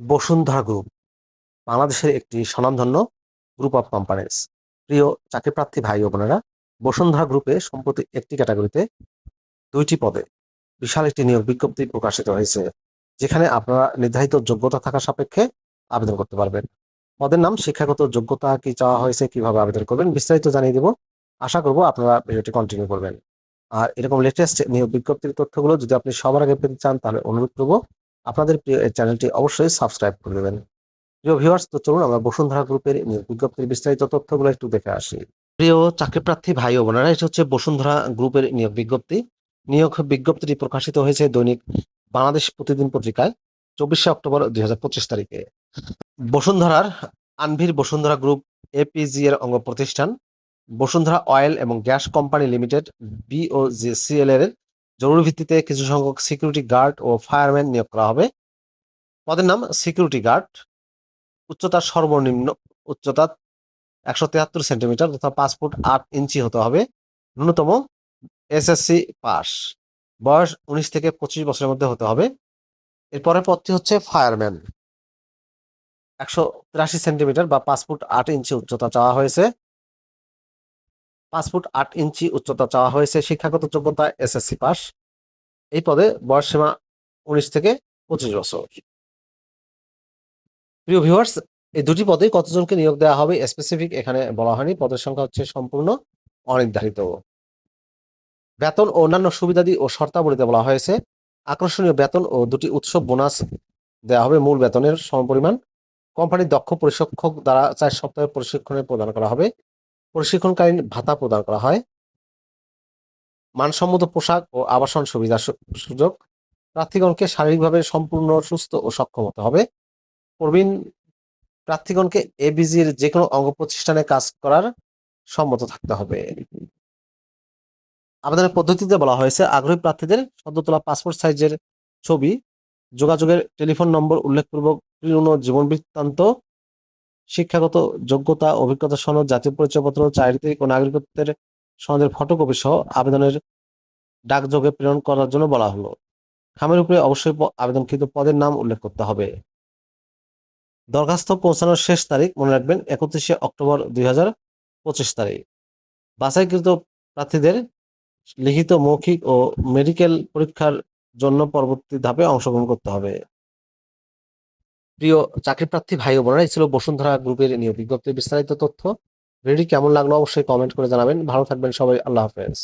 Bashundhara group বাংলাদেশের একটি স্বনামধন্য গ্রুপ অফ কোম্পানিজ প্রিয় চাকরিপ্রার্থী ভাই ও বোনেরা, বসুন্ধরা গ্রুপে সম্প্রতি একটি ক্যাটাগরিতে দুইটি পদে বিশাল একটি নিয়োগ বিজ্ঞপ্তি প্রকাশিত হয়েছে, যেখানে আপনারা নির্ধারিত যোগ্যতা থাকা সাপেক্ষে আবেদন করতে পারবেন। পদের নাম, শিক্ষাগত যোগ্যতা কি চাওয়া হয়েছে, কীভাবে আবেদন করবেন, বিস্তারিত জানিয়ে দেব। আশা করব আপনারা ভিডিওটি কন্টিনিউ করবেন। আর এরকম লেটেস্ট নিয়োগ বিজ্ঞপ্তির তথ্যগুলো যদি আপনি সবার আগে পেতে চান, তাহলে অনুরোধ করব আপনাদের প্রিয় এই চ্যানেলটি অবশ্যই সাবস্ক্রাইব করে দেবেন। প্রিয় ভিউয়ার্স তো চলুন আমরা বসুন্ধরা গ্রুপের বিজ্ঞপ্তির বিস্তারিত তথ্যগুলো একটু দেখে আসি। প্রিয় চাকরিপ্রার্থী ভাই ও বোনেরা, এটি হচ্ছে বসুন্ধরা গ্রুপের নিয়োগ বিজ্ঞপ্তি। নিয়োগ বিজ্ঞপ্তিটি প্রকাশিত হয়েছে দৈনিক বাংলাদেশ প্রতিদিন পত্রিকায়, চব্বিশে অক্টোবর দুই হাজার পঁচিশ তারিখে। বসুন্ধরার আনভির বসুন্ধরা গ্রুপ এপিজি এর অঙ্গ প্রতিষ্ঠান, বসুন্ধরা অয়েল এবং গ্যাস কোম্পানি লিমিটেড বিওজিসিএল এর জরুরি ভিত্তিতে কিছু সংখ্যক সিকিউরিটি গার্ড ও ফায়ারম্যান নিয়োগ করা হবে। পদের নাম সিকিউরিটি গার্ড উচ্চতা সর্বনিম্ন উচ্চতা একশো তিয়াত্তর সেন্টিমিটার তথা পাঁচ ফুট আট ইঞ্চি হতে হবে। ন্যূনতম এসএসসি পাস, বয়স উনিশ থেকে পঁচিশ বছরের মধ্যে হতে হবে। এরপরের পদটি হচ্ছে ফায়ারম্যান একশো তিরাশি সেন্টিমিটার বা পাঁচ ফুট আট ইঞ্চি উচ্চতা চাওয়া হয়েছে। পাঁচ ফুট আট ইঞ্চি উচ্চতা চাওয়া হয়েছে শিক্ষাগত যোগ্যতা এসএসসি পাস। এই পদে বয়স সীমা উনিশ থেকে পঁচিশ বছর। প্রিয় ভিউয়ার্স এই দুটি পদে কতজনকে নিয়োগ দেওয়া হবে স্পেসিফিক এখানে বলা হয়নি। পদের সংখ্যা হচ্ছে সম্পূর্ণ অনির্ধারিত। বেতন ও অন্যান্য সুবিধাদি ও শর্তাবলীতে বলা হয়েছে। আকর্ষণীয় বেতন ও দুটি উৎসব বোনাস দেওয়া হবে মূল বেতনের সমপরিমাণ। কোম্পানির দক্ষ প্রশিক্ষক দ্বারা চার সপ্তাহের প্রশিক্ষণে প্রদান করা হবে। প্রশিক্ষণকালীন ভাতা প্রদান করা হয়। মানসম্মত পোশাক ও আবাসন সুবিধা সুযোগ। প্রার্থীগণকে শারীরিকভাবে সম্পূর্ণ সুস্থ ও সক্ষম হতে হবে। প্রবীণ প্রার্থীগণকে এবিজির যে কোনো অঙ্গ প্রতিষ্ঠানে কাজ করার সম্মত থাকতে হবে। আবেদনের পদ্ধতিতে বলা হয়েছে, আগ্রহী প্রার্থীদের সদ্য তোলা পাসপোর্ট সাইজের ছবি, যোগাযোগের টেলিফোন নম্বর উল্লেখপূর্বক জীবন বৃত্তান্ত শিক্ষাগত যোগ্যতা, অভিজ্ঞতা সনদ, জাতীয় পরিচয়পত্র চারিত্রিক ও নাগরিকত্বের সনদের ফটোকপি সহ আবেদনের ডাকযোগে প্রেরণ করার জন্য বলা হলো। খামের উপরে অবশ্যই আবেদনকৃত পদের নাম উল্লেখ করতে হবে। দরখাস্ত পৌঁছানোর শেষ তারিখ মনে রাখবেন, একত্রিশে অক্টোবর দুই হাজার পঁচিশ তারিখ। বাছাইকৃত প্রার্থীদের লিখিত মৌখিক ও মেডিকেল পরীক্ষার জন্য পরবর্তী ধাপে অংশগ্রহণ করতে হবে। প্রিয় চাকরি প্রার্থী ভাই ও বোনেরা, এই ছিল বসুন্ধরা গ্রুপের নিয়োগ বিজ্ঞপ্তির বিস্তারিত তথ্য। ভিডিওটি কেমন লাগল অবশ্যই কমেন্ট করে জানাবেন। ভালো থাকবেন সবাই, আল্লাহ হাফেজ।